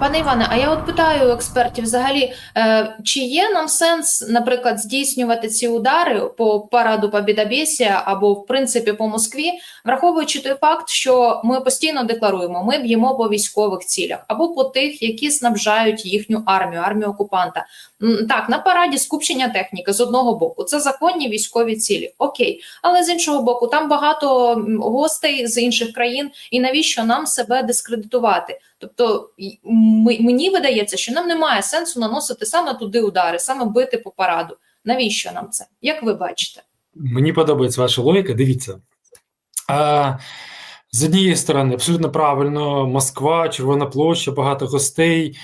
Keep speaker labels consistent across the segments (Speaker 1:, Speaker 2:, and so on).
Speaker 1: Пане Іване, а я от питаю експертів взагалі, е, чи є нам сенс, наприклад, здійснювати ці удари по параду Побєдобєсія або в принципі по Москві, враховуючи той факт, що ми постійно декларуємо, ми б'ємо по військових цілях або по тих, які снабжають їхню армію, армію окупанта. Так, на параді скупчення техніки з одного боку, це законні військові цілі. Окей, але з іншого боку, там багато гостей з інших країн, і навіщо нам себе дискредитувати? Тобто мені видається, що нам немає сенсу наносити саме туди удари, саме бити по параду. Навіщо нам це? Як ви бачите?
Speaker 2: Мені подобається ваша логіка. Дивіться. А, з однієї сторони, абсолютно правильно, Москва, Червона площа, багато гостей,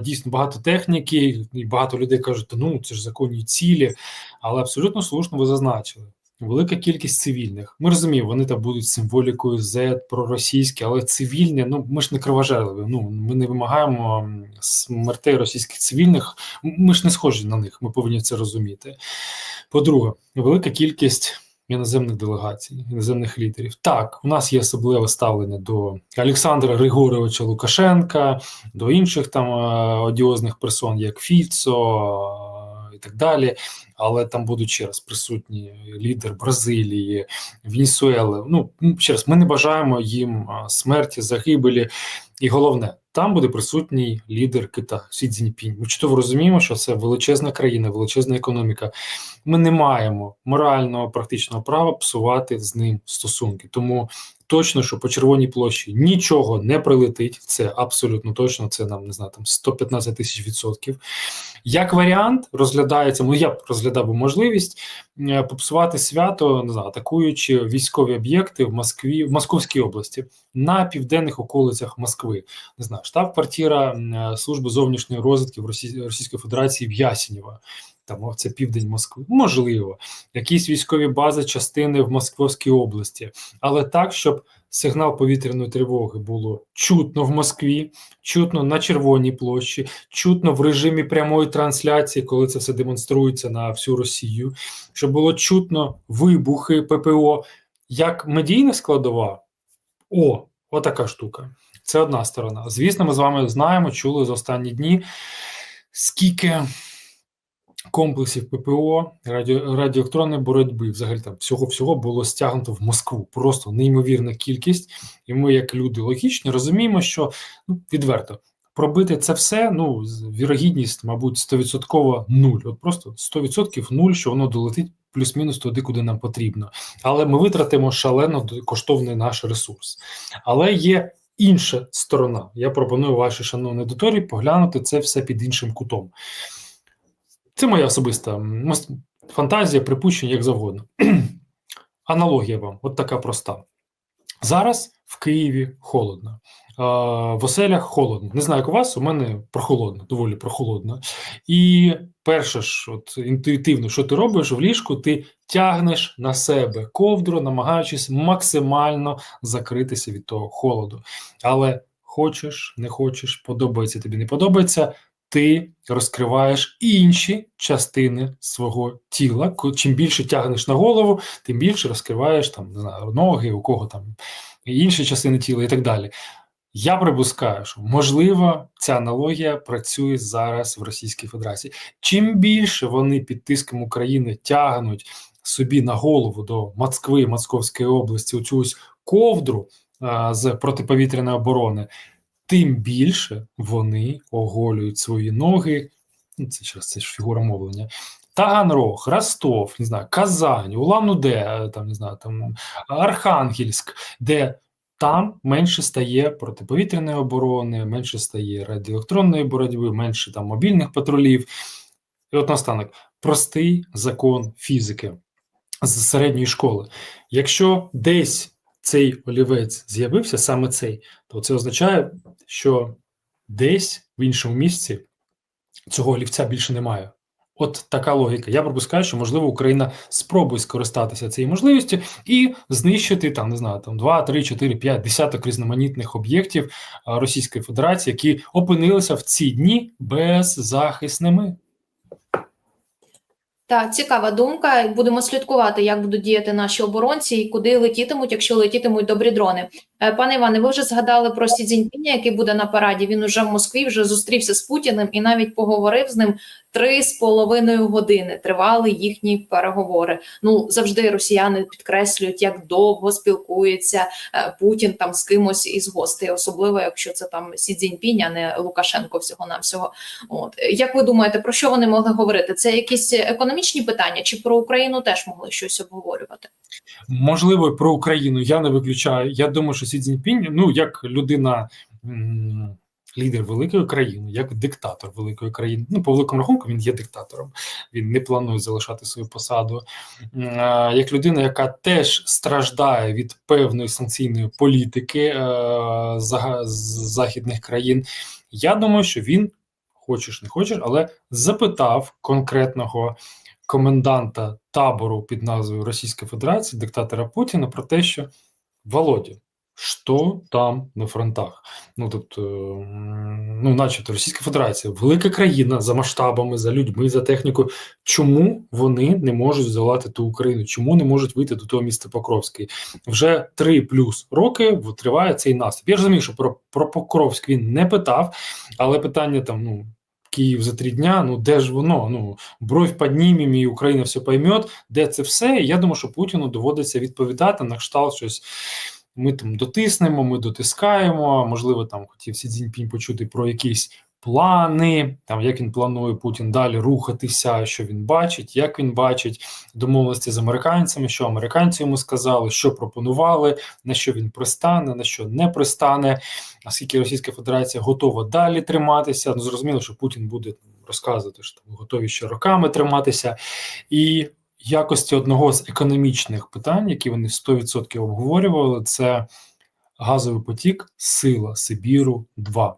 Speaker 2: дійсно багато техніки, і багато людей кажуть, ну це ж законні цілі. Але абсолютно слушно ви зазначили. Велика кількість цивільних. Ми розуміємо, вони там будуть символікою Z, проросійські, але цивільні, ну ми ж не кровожерливі. Ну ми не вимагаємо смертей російських цивільних. Ми ж не схожі на них. Ми повинні це розуміти. По-друге, велика кількість іноземних делегацій, іноземних лідерів. Так, у нас є особливе ставлення до Олександра Григоровича Лукашенка, до інших там е, одіозних персон, як Фіцо і так далі. Але там будуть ще раз присутні лідер Бразилії, Венесуели. Ну ще раз, ми не бажаємо їм смерті, загибелі. І головне, там буде присутній лідер Китаю Сі Цзіньпінь. Ми чудово розуміємо, що це величезна країна, величезна економіка. Ми не маємо морального практичного права псувати з ним стосунки. Тому точно, що по червоній площі нічого не прилетить. Це абсолютно точно. Це нам не знаю, там 115 тисяч відсотків. Як варіант розглядається, ну я б розглядав можливість е, попсувати свято, не знаю, атакуючи військові об'єкти в Москві, в Московській області на південних околицях Москви. Не знаю, штаб-квартира е, служби зовнішньої розвідки в Росі... Російської Федерації в Ясінєво. Там це південь Москви. Можливо, якісь військові бази, частини в Московській області, але так, щоб сигнал повітряної тривоги було чутно в Москві, чутно на Червоній площі, чутно в режимі прямої трансляції, коли це все демонструється на всю Росію, щоб було чутно вибухи ППО як медійна складова. О, отака штука. Це одна сторона. Звісно, ми з вами знаємо, чули за останні дні, скільки комплексів ППО, радіо, радіоелектронної боротьби, взагалі там всього всього було стягнуто в Москву. Просто неймовірна кількість. І ми, як люди логічні, розуміємо, що ну, відверто пробити це все, ну, вірогідність, мабуть, 100% нуль. От просто 100% нуль, що воно долетить плюс-мінус туди, куди нам потрібно. Але ми витратимо шалено коштовний наш ресурс. Але є інша сторона. Я пропоную вашій шановній аудиторії поглянути це все під іншим кутом. Це моя особиста фантазія, припущення, як завгодно. Аналогія вам, от така проста. Зараз в Києві холодно, в оселях холодно. Не знаю, як у вас, у мене прохолодно, доволі прохолодно. І перше ж, от інтуїтивно, що ти робиш в ліжку, ти тягнеш на себе ковдру, намагаючись максимально закритися від того холоду. Але хочеш, не хочеш, подобається тобі, не подобається. Ти розкриваєш інші частини свого тіла. Чим більше тягнеш на голову, тим більше розкриваєш там не знаю, ноги, у кого там інші частини тіла і так далі. Я припускаю, що можливо ця аналогія працює зараз в Російській Федерації. Чим більше вони під тиском України тягнуть собі на голову до Москви, Московської області оцю ось ковдру а, з протиповітряної оборони, тим більше вони оголюють свої ноги. Ну, це ж це ж фігура мовлення. Таганрог, Ростов, не знаю, Казань, Улан-Удэ, там не знаю, там Архангельськ, де там менше стає протиповітряної оборони, менше стає радіоелектронної боротьби, менше там мобільних патрулів. І от наостанок, простий закон фізики з середньої школи. Якщо десь цей олівець з'явився, саме цей, то це означає, що десь в іншому місці цього олівця більше немає. От така логіка. Я пропускаю, що можливо Україна спробує скористатися цією можливістю і знищити там, не знаю, там 2, 3, 4, 5, десяток різноманітних об'єктів Російської Федерації, які опинилися в ці дні беззахисними.
Speaker 1: Так, цікава думка. Будемо слідкувати, як будуть діяти наші оборонці і куди летітимуть, якщо летітимуть добрі дрони. Е, Пане Іване, ви вже згадали про Сі Цзіньпіня, який буде на параді. Він уже в Москві, вже зустрівся з Путіним і навіть поговорив з ним три з половиною години. Тривали їхні переговори. Ну завжди росіяни підкреслюють, як довго спілкується е, Путін там з кимось із гостей, особливо якщо це там Сі Цзіньпінь, а не Лукашенко всього навсього. От як ви думаєте, про що вони могли говорити? Це якісь економічні питання, чи про Україну теж могли щось обговорювати?
Speaker 2: Можливо, про Україну я не виключаю. Я думаю, що Сі Цзіньпінь, ну як людина, лідер великої країни, як диктатор великої країни. Ну, по великому рахунку, він є диктатором. Він не планує залишати свою посаду. Е, Як людина, яка теж страждає від певної санкційної політики е, західних країн, я думаю, що він, хочеш не хочеш, але запитав конкретного коменданта табору під назвою Російська Федерація, диктатора Путіна, про те, що Володя, що там на фронтах? Ну тобто, ну, начебто, Російська Федерація, велика країна за масштабами, за людьми, за технікою. Чому вони не можуть здолати ту Україну? Чому не можуть вийти до того міста Покровський? Вже три плюс роки триває цей наступ. Я розумію, що про, про Покровськ він не питав, але питання там, ну. Київ за три дня, ну де ж воно? Ну бровь піднімем і Україна все пойме, де це все. Я думаю, що Путіну доводиться відповідати на кшталт щось. Ми там дотиснемо, ми дотискаємо. Можливо, там хотів Сі Цзіньпінь почути про якісь плани, там як він планує Путін далі рухатися, що він бачить, як він бачить домовленості з американцями, що американці йому сказали, що пропонували, на що він пристане, на що не пристане. Наскільки Російська Федерація готова далі триматися? Ну зрозуміло, що Путін буде розказувати, що готові ще роками триматися, і якості одного з економічних питань, які вони 100% обговорювали, це газовий потік, сила Сибіру 2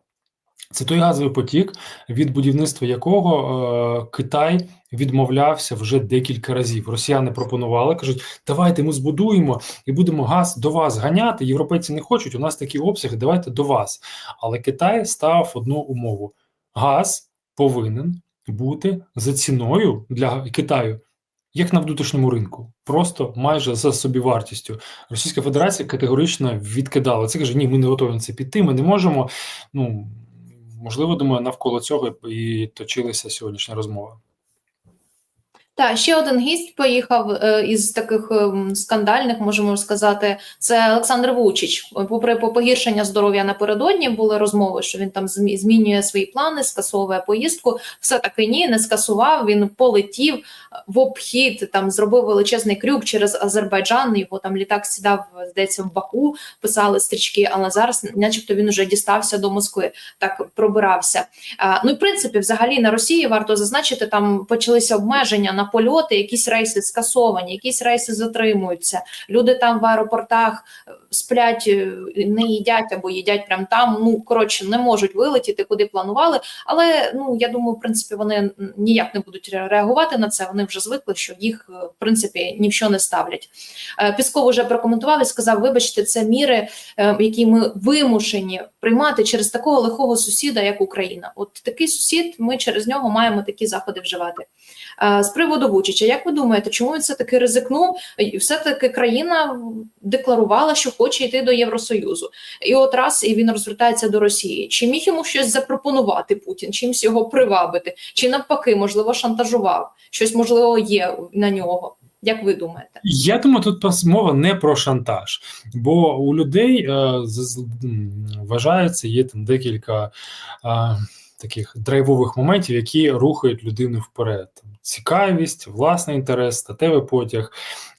Speaker 2: це той газовий потік, від будівництва якого е, Китай відмовлявся вже декілька разів. Росіяни пропонували, кажуть, давайте ми збудуємо і будемо газ до вас ганяти. Європейці не хочуть. У нас такі обсяги, давайте до вас. Але Китай став одну умову: газ повинен бути за ціною для Китаю. Як на внутрішньому ринку, просто майже за собівартістю. Російська Федерація категорично відкидала це. Каже: ні, ми не готові на це піти. Ми не можемо. Ну можливо, думаю, навколо цього і точилася сьогоднішня розмова.
Speaker 1: Так, ще один гість поїхав е, із таких е, скандальних, можемо сказати, це Олександр Вучич. Попри погіршення здоров'я напередодні, були розмови, що він там змінює свої плани, скасовує поїздку. Все таки ні, не скасував. Він полетів в обхід, там зробив величезний крюк через Азербайджан. Його там літак сідав, здається, в Баку, писали стрічки. Але зараз, начебто, він уже дістався до Москви, так пробирався. А, ну і в принципі, взагалі на Росії варто зазначити, там почалися обмеження на польоти, якісь рейси скасовані, якісь рейси затримуються. Люди там в аеропортах сплять, е, не їдять або їдять прямо там. Ну коротше, не можуть вилетіти, куди планували. Але ну я думаю, в принципі, вони ніяк не будуть реагувати на це. Вони вже звикли, що їх в принципі ні не ставлять. Е, Пісков вже прокоментував і сказав: вибачте, це міри, е, які ми вимушені приймати через такого лихого сусіда, як Україна. От такий сусід, ми через нього маємо такі заходи вживати. З приводу Вучича, як ви думаєте, чому він все таки ризикнув? І все таки країна декларувала, що хоче йти до Євросоюзу, і от раз і він розвертається до Росії. Чи міг йому щось запропонувати Путін? Чимсь його привабити? Чи навпаки, можливо, шантажував? Щось можливо є на нього. Як ви думаєте?
Speaker 2: Я думаю, тут мова не про шантаж, бо у людей е, вважається, є там декілька е, таких драйвових моментів, які рухають людину вперед. Цікавість, власний інтерес, статевий потяг.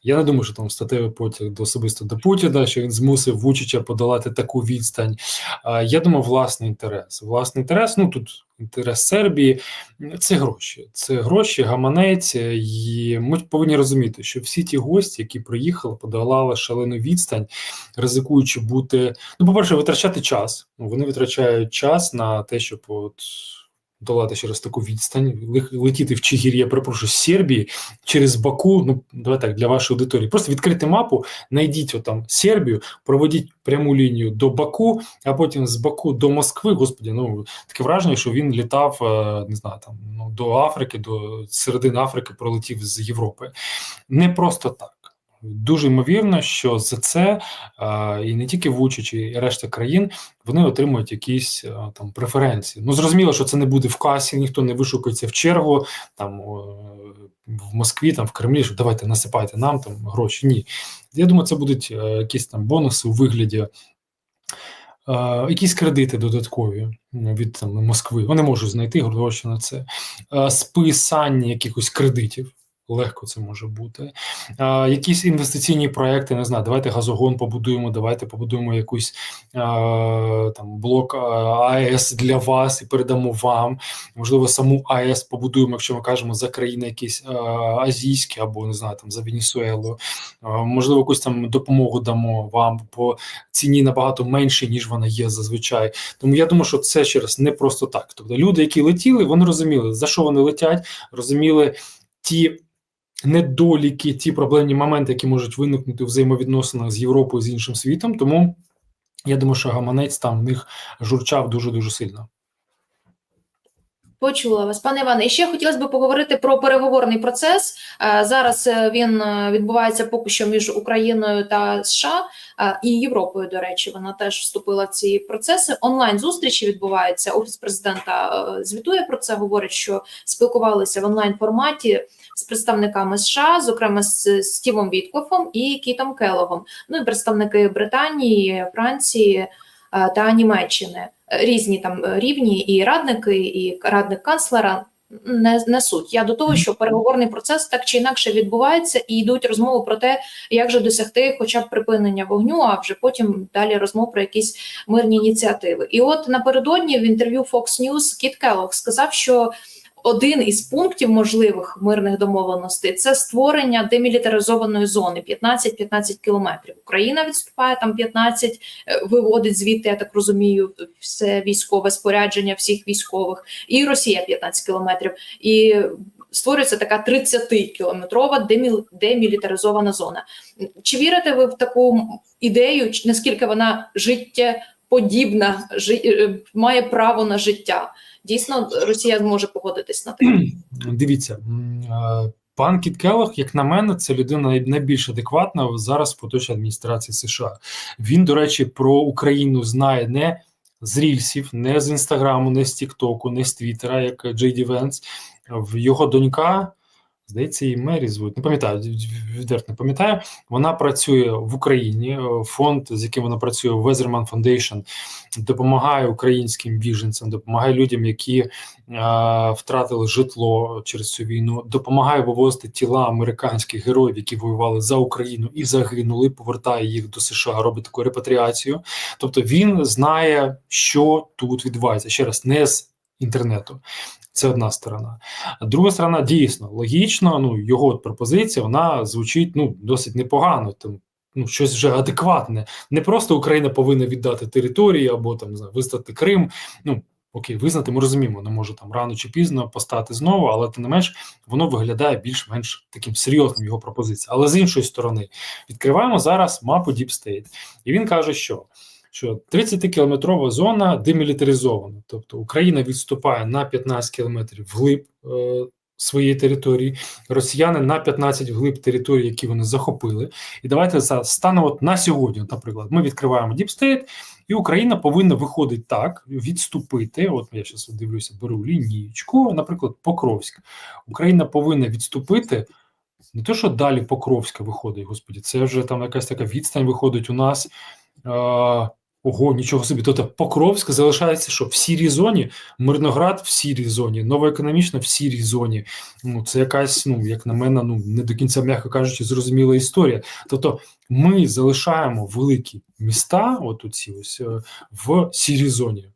Speaker 2: Я не думаю, що там статевий потяг до особисто до Путіна, що він змусив Вучича подолати таку відстань. Я думаю, власний інтерес. Власний інтерес, ну тут інтерес Сербії це гроші. Це гроші, гаманець. І ми повинні розуміти, що всі ті гості, які приїхали, подолали шалену відстань, ризикуючи бути. Ну, по-перше, витрачати час. Ну, Вони витрачають час на те, щоб от долати через таку відстань, летіти в Чигір'я, перепрошую, з Сербії через Баку. Ну давай так для вашої аудиторії. Просто відкрити мапу, знайдіть отам Сербію, проведіть пряму лінію до Баку, а потім з Баку до Москви. Господі, ну таке враження, що він літав не знаю, там ну до Африки, до середини Африки пролетів з Європи. Не просто так. Дуже ймовірно, що за це і не тільки Вучич, і решта країн вони отримують якісь там преференції. Ну зрозуміло, що це не буде в касі, ніхто не вишукається в чергу там в Москві, там в Кремлі, що давайте насипайте нам там гроші. Ні, я думаю, це будуть е, якісь там бонуси у вигляді. Якісь кредити додаткові від там Москви. Вони можуть знайти гроші на це. Списання якихось кредитів. Легко це може бути. А, якісь інвестиційні проекти, не знаю, давайте газогон побудуємо, давайте побудуємо якусь а, там блок АЕС для вас і передамо вам. Можливо, саму АЕС побудуємо, якщо ми кажемо за країни якісь а, азійські або не знаю, там за Венесуелу. А, можливо, якусь там допомогу дамо вам по ціні набагато менше, ніж вона є зазвичай. Тому я думаю, що це ще раз не просто так. Тобто люди, які летіли, вони розуміли, за що вони летять, розуміли ті недоліки, ті проблемні моменти, які можуть виникнути у взаємовідносинах з Європою з іншим світом. Тому я думаю, що гаманець там в них журчав дуже дуже сильно.
Speaker 1: Почула вас, пане Іване. І ще хотілося б поговорити про переговорний процес. Е, Зараз е, він е, відбувається поки що між Україною та США і Європою. До речі, вона теж вступила в ці процеси. Онлайн зустрічі відбуваються. Офіс президента звітує про це. Говорить, що спілкувалися в онлайн форматі з представниками США, зокрема з Стівом Віткофом і Кітом Келогом. Ну і представники Британії, Франції е, та Німеччини. Різні там е, рівні і радники, і радник канцлера не несуть. Я до того, що переговорний процес так чи інакше відбувається, і йдуть розмови про те, як же досягти, хоча б припинення вогню, а вже потім далі розмов про якісь мирні ініціативи. І от напередодні в інтерв'ю Fox News Кіт Келлог сказав, що один із пунктів можливих мирних домовленостей це створення демілітаризованої зони 15-15 кілометрів. Україна відступає там 15, е, виводить звідти, я так розумію, все військове спорядження всіх військових, і Росія 15 кілометрів. І створюється така 30-кілометрова деміл- демілітаризована зона. Чи вірите ви в таку ідею? Наскільки вона життєподібна, жи- е, має право на життя? Дійсно, Росія зможе погодитись на таке?
Speaker 2: Дивіться, е, пан Кіт як на мене, це людина найбільш адекватна зараз в поточній адміністрації США. Він, до речі, про Україну знає не з рільсів, не з інстаграму, не з Тіктоку, не з Твіттера, як Джей Ді Венс. Його донька, здається, її Мері звуть. Не пам'ятаю, відверто не пам'ятаю. Вона працює в Україні. е, Фонд, з яким вона працює, Weatherman Foundation, допомагає українським біженцям, допомагає людям, які е, втратили житло через цю війну, допомагає вивозити тіла американських героїв, які воювали за Україну і загинули, повертає їх до США, робить таку репатріацію. Тобто він знає, що тут відбувається. Ще раз, не з інтернету. Це одна сторона. Друга сторона дійсно логічно. Ну його пропозиція вона звучить ну досить непогано. Там ну щось вже адекватне. Не просто Україна повинна віддати території або там не знаю, визнати Крим. Ну окей, визнати ми розуміємо, не може там рано чи пізно постати знову, але тим не менш воно виглядає більш-менш таким серйозним його пропозиція. Але з іншої сторони, відкриваємо зараз мапу Deep State. і він каже, що. Що 30-кілометрова зона демілітаризована, тобто Україна відступає на 15 кілометрів вглиб е, своєї території, росіяни на 15 вглиб території, які вони захопили. І давайте за станом от на сьогодні, наприклад, ми відкриваємо State, і Україна повинна виходить так, відступити. От я зараз дивлюся, беру лінієчку, наприклад, Покровськ. Україна повинна відступити. Не те, що далі Покровська виходить, господі, це вже там якась така відстань виходить у нас. Е, Ого, нічого собі. Тобто Покровськ залишається, що в сірій зоні, Мирноград в сірій зоні, Новоекономічна в сірій зоні. Ну, це якась, ну, як на мене, ну не до кінця, м'яко кажучи, зрозуміла історія. Тобто, ми залишаємо великі міста, от оці ось е, в сірій зоні.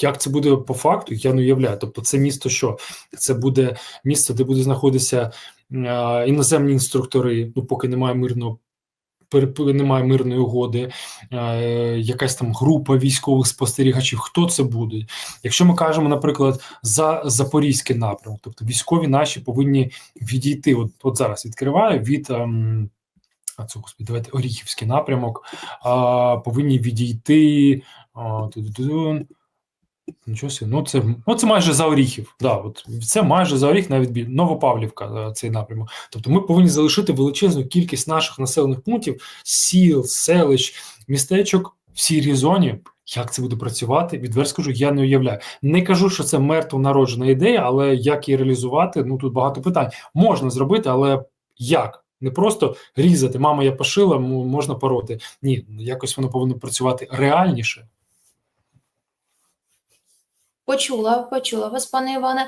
Speaker 2: Як це буде по факту, я не уявляю. Тобто, це місто, що це буде місце, де буде знаходитися е, іноземні інструктори, ну поки немає мирного немає мирної угоди, е, якась там група військових спостерігачів. Хто це буде? Якщо ми кажемо, наприклад, за Запорізький напрямок, тобто військові наші повинні відійти. От, от зараз відкриваю від. ем, а це господи, давайте Оріхівський напрямок. А, повинні відійти. А. Нічого собі. Ну, це, ну, це майже за оріхів. Да, от, це майже за оріх, навіть біль. Новопавлівка, е, цей напрямок. Тобто ми повинні залишити величезну кількість наших населених пунктів, сіл, селищ, містечок в сірій зоні. Як це буде працювати? Відверто скажу, я не уявляю. Не кажу, що це мертво народжена ідея, але як її реалізувати? Ну тут багато питань. Можна зробити, але як? Не просто різати, мама, я пошила, можна пороти. Ні, якось воно повинно працювати реальніше.
Speaker 1: Почула, почула вас, пане Іване.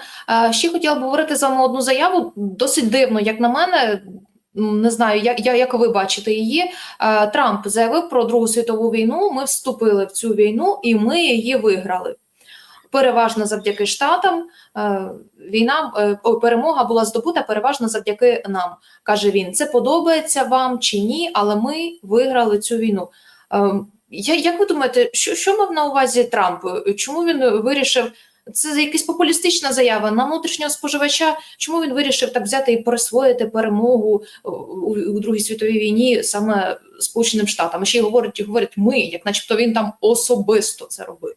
Speaker 1: Ще хотіла б говорити з вами одну заяву. Досить дивно, як на мене. Не знаю, як, як ви бачите її. Трамп заявив про Другу світову війну. Ми вступили в цю війну і ми її виграли. Переважно завдяки Штатам. Війна е, перемога була здобута переважно завдяки нам, каже він. Це подобається вам чи ні, але ми виграли цю війну. Я- Як ви думаєте, що, що мав на увазі Трамп? Чому він вирішив? Це якась популістична заява на внутрішнього споживача. Чому він вирішив так взяти і присвоїти перемогу у, у Другій світовій війні саме Сполученим Штатам? Ще й говорить, говорить ми, як начебто він там особисто це робив.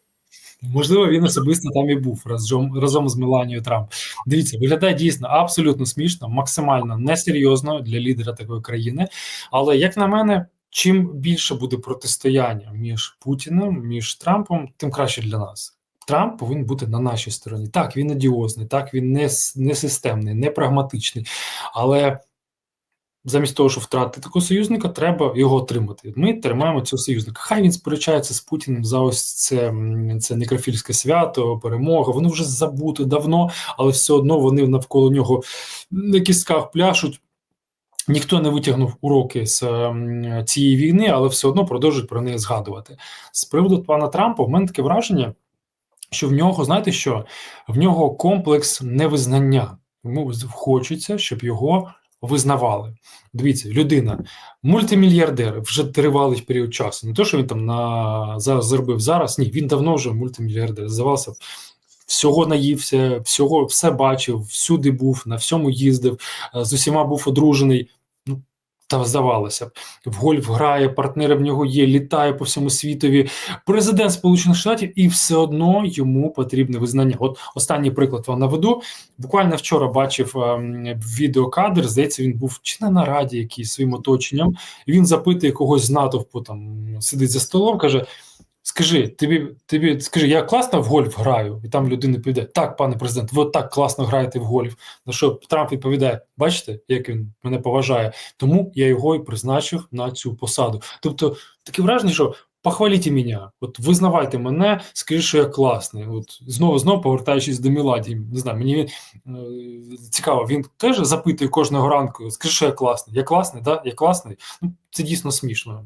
Speaker 2: Можливо, він особисто там і був разом, разом з Меланією Трамп. Дивіться, виглядає дійсно абсолютно смішно, максимально несерйозно для лідера такої країни. Але як на мене, чим більше буде протистояння між Путіним, між Трампом, тим краще для нас. Трамп повинен бути на нашій стороні. Так, він одіозний, так він не, не системний, не прагматичний. Але замість того, щоб втратити такого союзника, треба його отримати. Ми тримаємо цього союзника. Хай він сперечається з Путіним за ось це, це некрофільське свято, перемога. Воно вже забуто давно, але все одно вони навколо нього на кістках пляшуть. Ніхто не витягнув уроки з ем, цієї війни, але все одно продовжують про неї згадувати. З приводу пана Трампа, в мене таке враження, що в нього, знаєте що, в нього комплекс невизнання. Йому хочеться, щоб його визнавали. Дивіться, людина, мультимільярдер вже тривалий період часу. Не то, що він там на зараз заробив зараз. Ні, він давно вже мультимільярдер. Здавався, всього наївся, всього все бачив, всюди був, на всьому їздив, е, з усіма був одружений. Та здавалося б, в гольф грає, партнери в нього є, літає по всьому світові. Президент Сполучених Штатів, і все одно йому потрібне визнання. От останній приклад вам наведу. Буквально вчора бачив ем, відеокадр. Здається, він був чи на нараді якийсь своїм оточенням. Він запитує когось з натовпу, там сидить за столом, каже. Скажи, тобі, тобі скажи, я класно в гольф граю, і там людина відповідає: Так, пане президент, ви так класно граєте в гольф. На що Трамп відповідає: Бачите, як він мене поважає, тому я його і призначив на цю посаду. Тобто таке враження, що похваліть мене, от визнавайте мене, скажіть, що я класний. От знову знову повертаючись до Міладі, не знаю, мені е, цікаво, він теж запитує кожного ранку: скажи, що я класний. Я класний, да? Я класний. Ну, це дійсно смішно.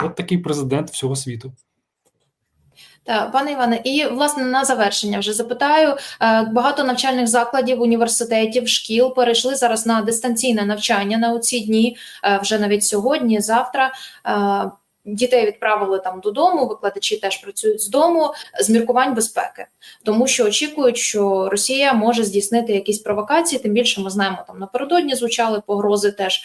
Speaker 2: От такий президент всього світу.
Speaker 1: Так, пане Іване, і власне на завершення вже запитаю. е, Багато навчальних закладів, університетів, шкіл перейшли зараз на дистанційне навчання на ці дні, е, вже навіть сьогодні, завтра. Дітей відправили там додому, викладачі теж працюють з дому з міркувань безпеки, тому що очікують, що Росія може здійснити якісь провокації. Тим більше ми знаємо, там напередодні звучали погрози. Теж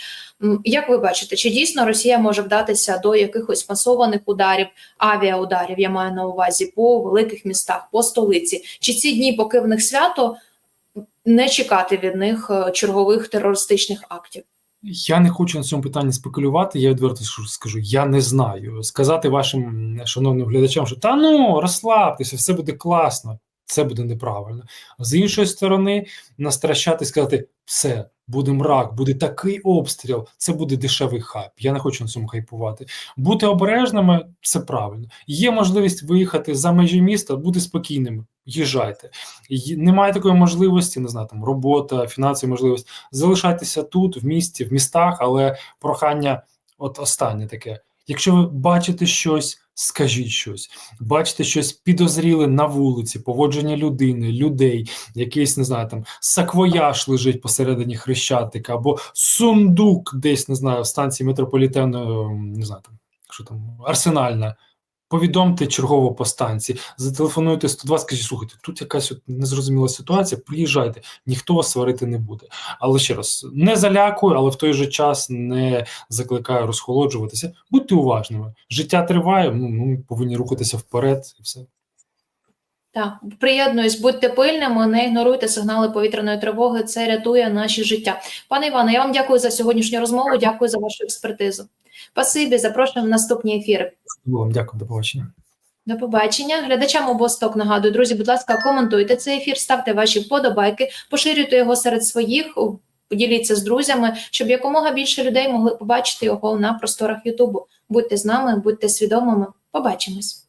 Speaker 1: як ви бачите, чи дійсно Росія може вдатися до якихось масованих ударів, авіаударів? Я маю на увазі по великих містах, по столиці? Чи ці дні, поки в них свято, не чекати від них е, чергових терористичних актів?
Speaker 2: Я не хочу на цьому питанні спекулювати. Я відверто скажу- я не знаю. Сказати вашим шановним глядачам, що та ну розслабтеся, все буде класно. Це буде неправильно. З іншої сторони, настращати, сказати, все, буде мрак, буде такий обстріл, це буде дешевий хайп. Я не хочу на цьому хайпувати. Бути обережними це правильно. Є можливість виїхати за межі міста, бути спокійними. Їжджайте. Немає такої можливості, не знаю, там робота, фінансова можливість. Залишайтеся тут, в місті, в містах, але прохання, от останнє таке. Якщо ви бачите щось, скажіть щось. Бачите щось підозріле на вулиці, поводження людини, людей, якийсь, не знаю, там саквояж лежить посередині хрещатика, або сундук десь, не знаю, в станції метрополітену, ем, не знаю, там, що там, арсенальна. Повідомте чергово по станції, зателефонуйте 120, скажіть, слухайте, тут якась от незрозуміла ситуація, приїжджайте, ніхто вас сварити не буде. Але ще раз, не залякую, але в той же час не закликаю розхолоджуватися. Будьте уважними. Життя триває, ну, ми повинні рухатися вперед і все.
Speaker 1: Так, приєднуюсь, будьте пильними, не ігноруйте сигнали повітряної тривоги. Це рятує наші життя. Пане Іване, я вам дякую за сьогоднішню розмову. Дякую за вашу експертизу. Спасибі, запрошуємо в наступні ефіри.
Speaker 2: Вам дякую, до побачення.
Speaker 1: До побачення. Глядачам обосток нагадую, друзі, будь ласка, коментуйте цей ефір, ставте ваші вподобайки, поширюйте його серед своїх, поділіться з друзями, щоб якомога більше людей могли побачити його на просторах Ютубу. Будьте з нами, будьте свідомими. Побачимось.